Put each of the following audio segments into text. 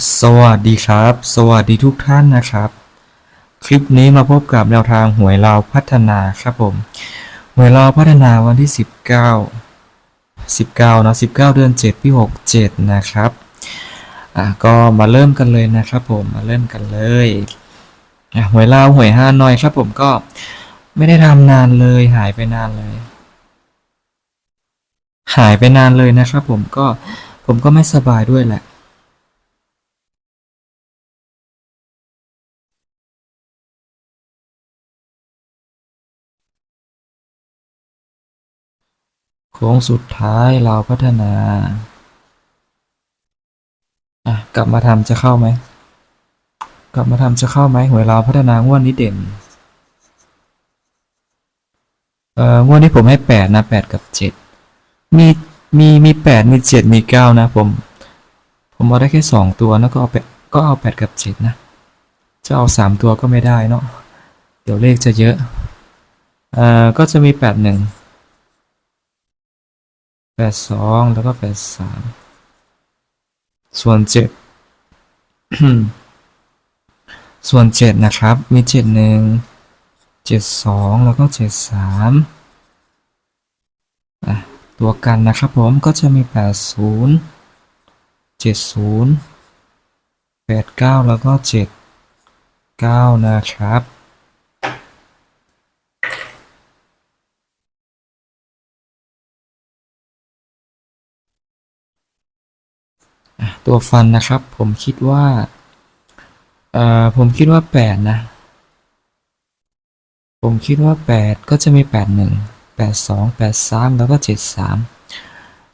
สวัสดีครับ สวัสดีทุกท่านนะครับ คลิปนี้มาพบกับแนวทางหวยเราวพัฒนาครับผม หวยเราวพัฒนาวันที่ 19 19เนอะ19 เดือน 7 ปี 67 นะครับ อะก็มาเริ่มกันเลยนะครับผม มาเริ่มกันเลยอะหวยเราวหวยห้าน้อยครับผมก็ไม่ได้ทำนานเลยหายไปนานเลย หายไปนานเลยนะครับผมก็ผมก็ไม่สบายด้วยแหละ ค้งสุดท้ายเราพัฒนา อะ กลับมาทำจะเข้าไหม กลับมาทำจะเข้าไหมหวยเราพัฒนางวดนี้เด่น เอ่องวดนี้ผมให้แปดนะแปดกับเจ็ดมีมีมีแปดมีเจ็ดมีเก้านะ ผม ผมเอาได้แค่สองตัวแล้วก็เอาแปดก็เอาแปดกับเจ็ดนะ จะเอาสามตัวก็ไม่ได้เนาะเดี๋ยวเลขจะเยอะ เอ่อก็จะมีแปดหนึ่ง แปดสองแล้วก็แปดสามส่วนเจ็ดส่วนเจ็ดนะครับ มีเจ็ดหนึ่งเจ็ดสองแล้วก็เจ็ดสามตัวกันนะครับผมก็จะมีแปดศูนย์เจ็ดศูนย์แปดเก้าแล้วก็เจ็ดเก้านะครับ ตัวฟันนะครับ ผมคิดว่าเอ่อผมคิดว่าแปดนะ ผมคิดว่าแปดก็จะมีแปดหนึ่งแปดสองแปดสามแล้วก็เจ็ดสาม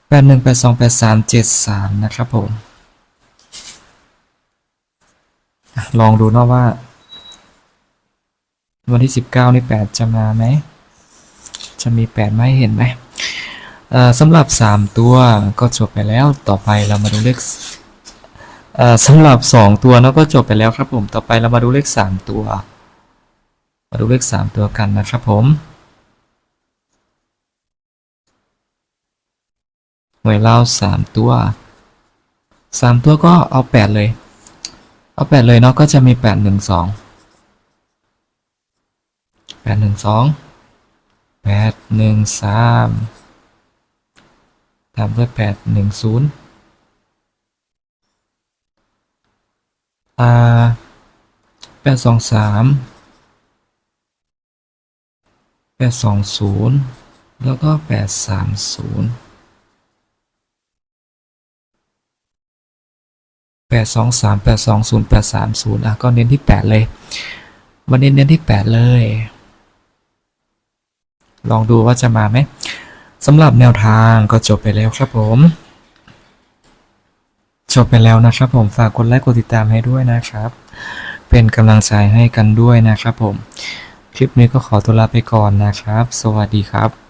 แปดหนึ่งแปดสองแปดสามเจ็ดสามนะครับผมลองดูนะว่า วันที่สิบเก้านี่แปดจะมาไหม จะมีแปดไหมเห็นไหมสำหรับ 3 ตัวก็จบไปแล้วต่อไปเรามาดูเลข สำหรับ 2 ตัวเราก็จบไปแล้วครับผม ต่อไปเรามาดูเลข 3 ตัว มาดูเลข 3 ตัวกันนะครับผม หน่วยเล่า3 ตัว 3 ตัวก็เอา 8 เลย เอา 8 เลยเนาะก็จะมี 8 1 2 8 1 2 8 1 3ตามด้วย8 1 0 r แปดสองสามแปดสองศูนย์แล้วก็แปดสามศูนย์แปดสองสามแปดสองศูนย์แปดสามศูนย์อะก็เน้นที่แปดเลยวันนี้เน้นที่แปดเลย ลองดูว่าจะมาไหมสำหรับแนวทางก็จบไปแล้วครับผม จบไปแล้วนะครับผมฝากกดไลค์กดติดตามให้ด้วยนะครับ เป็นกำลังใจให้กันด้วยนะครับผม คลิปนี้ก็ขอตัวลาไปก่อนนะครับ สวัสดีครับ